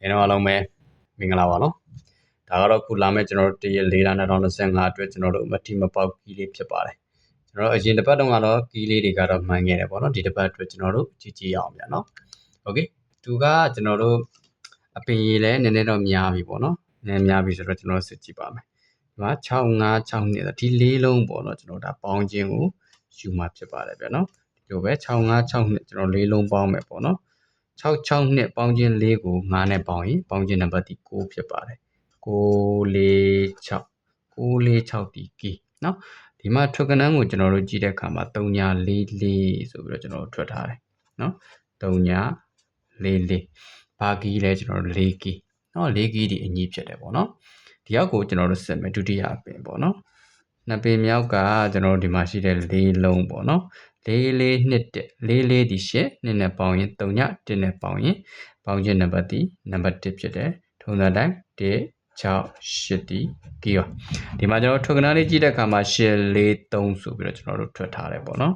။ဒီနေ့အားလုံးပဲမင်္ဂလာပါနော်။ဒါကတော့ခုလာမယ့်ကျွန်တော်တို့တရ4လ2025အတွက်ကျွန်တော်တို့မတိမပေါက်ကီးလေးဖြစ်ပါတယ်။ကျွန်တော်တို့အရင်တစ်ပတ်တုန်းကတော့ကီးလေးတွေကတော့မှန်ခဲ့တယ်ပေါ့နော်။ဒီတစ်ပတ်အတွက်ကျွန်တော်တို့ကြည့်ကြည့်အောင်ဗျာနော်။ Okay သူကကျွန်တော်တို့အပင်ရေလည်းနည်းနည်းတော့များပြီပေါ့နော်။နည်းများပြီဆိုတော့ကျွန်တော်စစ်ကြည့်ပါမယ်။ဒီမှာ656နဲ့ဒီ၄လုံးပေါ့နော်ကျွန်တော်ဒါပေါင်းခြင်းကိုယူမှာဖြစ်ပါတယ်ဗျာနော်။ဒီလိုပဲ656နဲ့ကျွန်တော်၄လုံးပေါင်းမယ်ပေါ့နော်။ 66နှစ်ပေါင်းခြင်း၄ကို9နဲ့ပေါင်းရင်ပေါင်းခြင်းနံပါတ်ဒီ6ဖြစ်ပါတယ်646 646ဒီကီเนาะဒီမှာထွက်ကနန်းကိုကျွန်တော်တို့ကြည့်တဲ့အခါမှာ344ဆိုပြီးတော့ကျွန်တော်တို့ထွက်ထားတယ်เนาะ344ဘာကီလဲကျွန်တော်တို့4ကီเนาะ4ကီဒီအညီဖြစ်တယ်ပေါ့เนาะဒီရောက်ကိုကျွန်တော်တို့ဆက်မယ်ဒုတိယအပင်ပေါ့เนาะနှစ်ပင်မြောက်ကကျွန်တော်တို့ဒီမှာရှိတဲ့၄လုံးပေါ့เนาะ လေးလေးနှစ်တက်လေးလေးဒီရှစ်နှစ်နဲ့ပေါင်းရင်3ည1နဲ့ပေါင်းရင်ပေါင်းခြင်းနံပါတ်ဒီနံပါတ်1ဖြစ်တယ်ထုံစံတိုင်း1 6 8ဒီကီရောဒီမှာကျွန်တော်ထွက်ကနာလေးကြည့်တဲ့အခါမှာ8 4 3ဆိုပြီးတော့ကျွန်တော်တို့ထွက်ထားတယ်ပေါ့နော်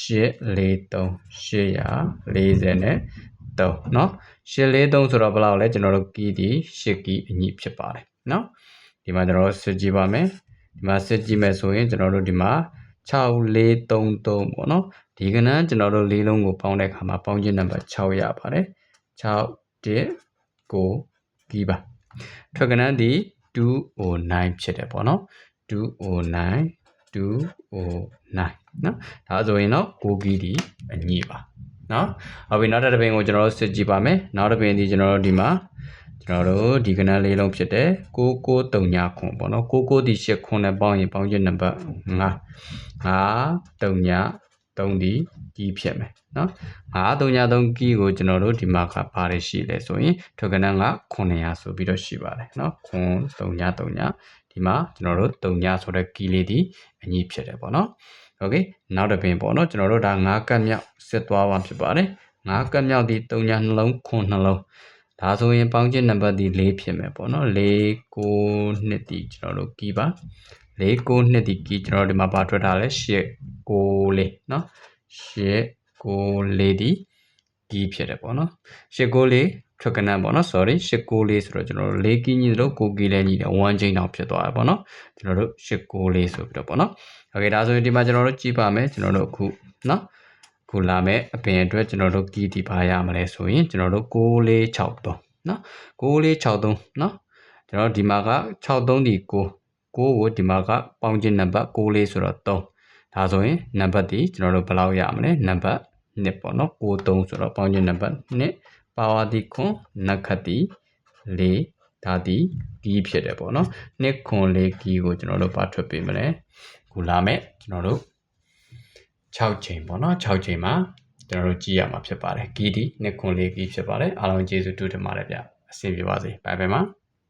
8 4 3 840နဲ့3เนาะ8 4 3ဆိုတော့ဘယ်လောက်လဲကျွန်တော်တို့ကီဒီ8ကီအညီဖြစ်ပါတယ်เนาะဒီမှာကျွန်တော်တို့စစ်ကြည့်ပါမယ်ဒီမှာစစ်ကြည့်မယ်ဆိုရင်ကျွန်တော်တို့ဒီမှာ 6433ပေါ့နော်ဒီကနန်းကျွန်တော်တို့လေးလုံးကိုပေါင်းတဲ့အခါမှာပေါင်းခြင်းနံပါတ်6ရပါတယ်6 1 9ကီးပါထွက်ကနန်းဒီ209ဖြစ်တယ်ပေါ့နော်209 209နော်ဒါဆိုရင်တော့6ကီးဒီအညီပါနော်ဟုတ်ပြီနောက်တစ်ပင်ကိုကျွန်တော်တို့စစ်ကြည့်ပါမယ်နောက်တစ်ပင်ဒီကျွန်တော်တို့ဒီမှာ ကျွန်တော်တို့ဒီကနန်းလေးလုံးဖြစ်တယ်6939ခွန်ပေါ့နော်69ဒီ8ခွန်နဲ့ပေါင်းရင်ပေါင်းခြင်းနံပါတ်5 5 3 3ဒီကြီးဖြစ်မယ်နော်5 3 3ကီကိုကျွန်တော်တို့ဒီမှာကဘာတွေရှိလဲဆိုရင်ထွက်ကနန်းက900ဆိုပြီးတော့ရှိပါတယ်နော်ခွန်3 3ဒီမှာကျွန်တော်တို့3ဆိုတဲ့ကီလေးဒီအညီဖြစ်တယ်ပေါ့နော်โอเคနောက်တစ်ပင်ပေါ့နော်ကျွန်တော်တို့ဒါ5ကတ်မြောက်စစ်သွားပါဖြစ်ပါတယ်5ကတ်မြောက်ဒီ3ညနှလုံးခွန်နှလုံး ဒါဆိုရင်ပေါင်းခြင်းနံပါတ်ဒီ4ဖြစ်မယ်ပေါ့နော်4 9နှစ်ဒီကျွန်တော်တို့ကီပါ4 9နှစ်ဒီကီကျွန်တော်ဒီမှာပါထွက်ထားလဲ8 9လေးเนาะ8 9လေးဒီကီဖြစ်တယ်ပေါ့နော်8 9လေးထွက်ကနန်းပေါ့နော် sorry 8 9လေးဆိုတော့ကျွန်တော်တို့4ကီညီလို့9ကီလည်းညီတယ်1ချိန်တော့ဖြစ်သွားတယ်ပေါ့နော်ကျွန်တော်တို့8 9လေးဆိုပြီးတော့ပေါ့နော်โอเคဒါဆိုရင်ဒီမှာကျွန်တော်တို့ကြည့်ပါမယ်ကျွန်တော်တို့အခုเนาะ ခုလာမဲ့အပင်အတွက်ကျွန်တော်တို့ကီးတီပါရမလဲဆိုရင်ကျွန်တော်တို့6463နော်6463နော်ကျွန်တော်ဒီမှာက63ဒီ6 6ကိုဒီမှာကပေါင်းခြင်းနံပါတ်64ဆိုတော့3ဒါဆိုရင်နံပါတ်ဒီကျွန်တော်တို့ဘယ်လောက်ရမလဲနံပါတ်1ပေါ့နော်63ဆိုတော့ပေါင်းခြင်းနံပါတ်1ပါဝါတိခွန်နခတိ4ဒါဒီကီးဖြစ်တယ်ပေါ့နော်2ခွန်4ကီးကိုကျွန်တော်တို့ပါထွက်ပေးမလဲခုလာမဲ့ကျွန်တော်တို့ 6ချိန်ပေါ့နော်6ချိန်မှာကျွန်တော်တို့ကြည့်ရမှာဖြစ်ပါတယ်ကီးဒီ2ခွန်4ကီးဖြစ်ပါတယ်အားလုံးကျေးဇူးတူတင်ပါတယ်ဗျအဆင်ပြေပါစေဘိုင်ဘိုင်ပါ